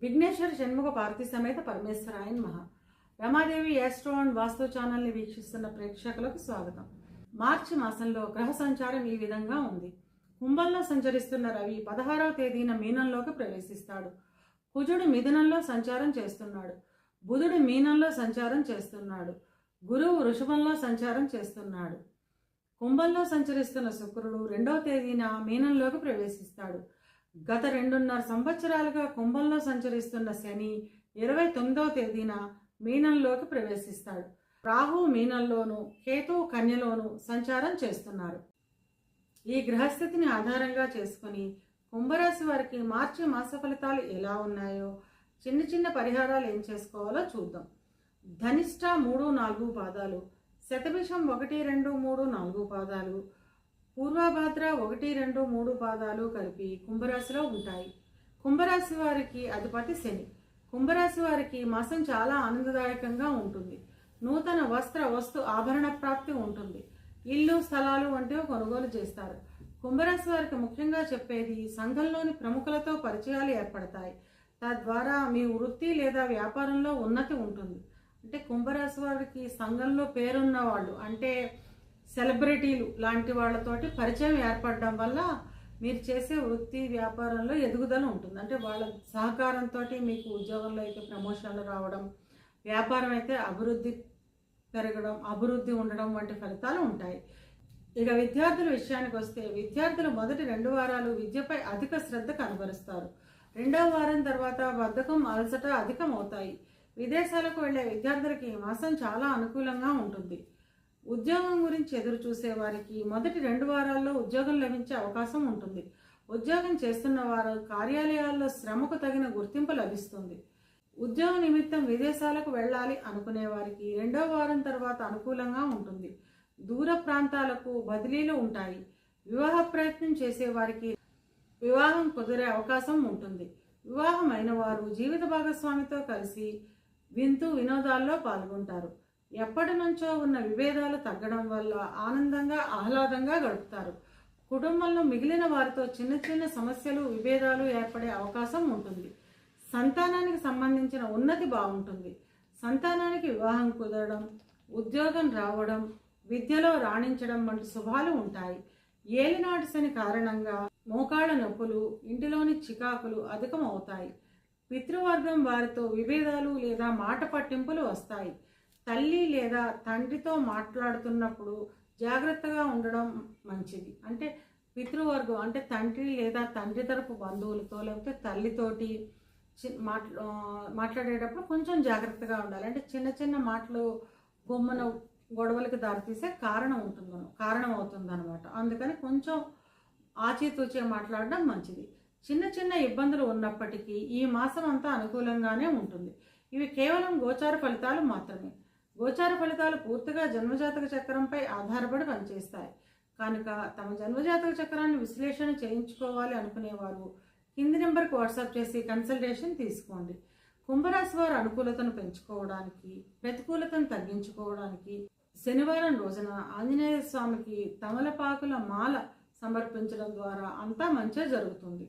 విఘ్నేశ్వర షణ్ముఖ పార్వతి సమేత పరమేశ్వరాయన్ మహా. Ramadevi astro and వాస్తు ఛానల్ని వీక్షిస్తున్న ప్రేక్షకులకు స్వాగతం. మార్చి మాసంలో గ్రహ సంచారం ఈ విధంగా ఉంది. కుంభంలో సంచరిస్తున్న రవి పదహారవ తేదీన మీనంలోకి ప్రవేశిస్తాడు. కుజుడు మిథునంలో సంచారం చేస్తున్నాడు. బుధుడు మీనంలో సంచారం చేస్తున్నాడు. గురువు వృషభంలో సంచారం చేస్తున్నాడు. కుంభంలో సంచరిస్తున్న శుక్రుడు రెండవ తేదీన మీనంలోకి ప్రవేశిస్తాడు. గత రెండున్నర సంవత్సరాలుగా కుంభంలో సంచరిస్తున్న శని ఇరవై తొమ్మిదవ తేదీన మీనంలోకి ప్రవేశిస్తాడు. రాహు మీనంలోను కేతు కన్యలోను సంచారం చేస్తున్నారు. ఈ గ్రహస్థితిని ఆధారంగా చేసుకుని కుంభరాశి వారికి మార్చి మాస ఫలితాలు ఎలా ఉన్నాయో చిన్న చిన్న పరిహారాలు ఏం చేసుకోవాలో చూద్దాం. ధనిష్ట మూడు నాలుగు పాదాలు శతభిషం ఒకటి రెండు మూడు నాలుగు పాదాలు. పూర్వభాద్ర ఒకటి రెండు మూడు పాదాలు కలిపి కుంభరాశిలో ఉంటాయి. కుంభరాశి వారికి అధిపతి శని. కుంభరాశి వారికి మాసం చాలా ఆనందదాయకంగా ఉంటుంది. నూతన వస్త్ర వస్తు ఆభరణ ప్రాప్తి ఉంటుంది. ఇల్లు స్థలాలు వంటివి కొనుగోలు చేస్తారు. కుంభరాశి వారికి ముఖ్యంగా చెప్పేది సంఘంలోని ప్రముఖులతో పరిచయాలు ఏర్పడతాయి. తద్వారా మీ వృత్తి లేదా వ్యాపారంలో ఉన్నతి ఉంటుంది. అంటే కుంభరాశి వారికి సంఘంలో పేరున్న వాళ్ళు అంటే సెలబ్రిటీలు లాంటి వాళ్ళతోటి పరిచయం ఏర్పడడం వల్ల మీరు చేసే వృత్తి వ్యాపారంలో ఎదుగుదల ఉంటుంది. అంటే వాళ్ళ సహకారంతో మీకు ఉద్యోగంలో అయితే ప్రమోషన్లు రావడం వ్యాపారం అయితే అభివృద్ధి పెరగడం అభివృద్ధి ఉండడం వంటి ఫలితాలు ఉంటాయి. ఇక విద్యార్థుల విషయానికి వస్తే విద్యార్థులు మొదటి రెండు వారాలు విద్యపై అధిక శ్రద్ధ కనబరుస్తారు. రెండవ వారం తర్వాత బద్ధకం అలసట అధికం అవుతాయి విదేశాలకు వెళ్ళే విద్యార్థులకి ఈ మాసం చాలా అనుకూలంగా ఉంటుంది. ఉద్యోగం గురించి ఎదురు చూసే వారికి మొదటి రెండు వారాల్లో ఉద్యోగం లభించే అవకాశం ఉంటుంది. ఉద్యోగం చేస్తున్న వారు కార్యాలయాల్లో శ్రమకు తగిన గుర్తింపు లభిస్తుంది. ఉద్యోగ నిమిత్తం విదేశాలకు వెళ్ళాలి అనుకునే వారికి రెండో వారం తర్వాత అనుకూలంగా ఉంటుంది. దూర ప్రాంతాలకు బదిలీలు ఉంటాయి. వివాహ ప్రయత్నం చేసే వారికి వివాహం కుదిరే అవకాశం ఉంటుంది. వివాహం వారు జీవిత భాగస్వామితో కలిసి వింతూ వినోదాల్లో పాల్గొంటారు. ఎప్పటి నుంచో ఉన్న విభేదాలు తగ్గడం వల్ల ఆనందంగా ఆహ్లాదంగా గడుపుతారు. కుటుంబంలో మిగిలిన వారితో చిన్న చిన్న సమస్యలు విభేదాలు ఏర్పడే అవకాశం ఉంటుంది. సంతానానికి సంబంధించిన ఉన్నతి బాగుంటుంది. సంతానానికి వివాహం కుదరడం ఉద్యోగం రావడం విద్యలో రాణించడం వంటి శుభాలు ఉంటాయి. ఏలినాటి శని కారణంగా మోకాళ్ళ నొప్పులు ఇంటిలోని చికాకులు అధికం అవుతాయి పితృవర్గం వారితో విభేదాలు లేదా మాట పట్టింపులు వస్తాయి. తల్లి లేదా తండ్రితో మాట్లాడుతున్నప్పుడు జాగ్రత్తగా ఉండడం మంచిది. అంటే పితృవర్గం అంటే తండ్రి లేదా తండ్రి తరపు బంధువులతో లేకపోతే తల్లితోటి చి- మాట్లా మాట్లాడేటప్పుడు కొంచెం జాగ్రత్తగా ఉండాలి. అంటే చిన్న చిన్న మాటలు బొమ్మన గొడవలకి దారితీసే కారణం ఉంటుందను కారణం అవుతుంది అనమాట అందుకని కొంచెం ఆచితూచే మాట్లాడడం మంచిది. చిన్న చిన్న ఇబ్బందులు ఉన్నప్పటికీ ఈ మాసం అంతా అనుకూలంగానే ఉంటుంది. ఇవి కేవలం గోచార ఫలితాలు మాత్రమే. గోచార ఫలితాలు పూర్తిగా జన్మజాతక చక్రంపై ఆధారపడి పనిచేస్తాయి. కనుక తమ జన్మజాతక చక్రాన్ని విశ్లేషణ చేయించుకోవాలి అనుకునేవారు కింది నెంబర్కి వాట్సాప్ చేసి కన్సల్టేషన్ తీసుకోండి. కుంభరాశి వారు అనుకూలతను పెంచుకోవడానికి ప్రతికూలతను తగ్గించుకోవడానికి శనివారం రోజున ఆంజనేయ స్వామికి తమలపాకుల మాల సమర్పించడం ద్వారా అంతా మంచిగా జరుగుతుంది.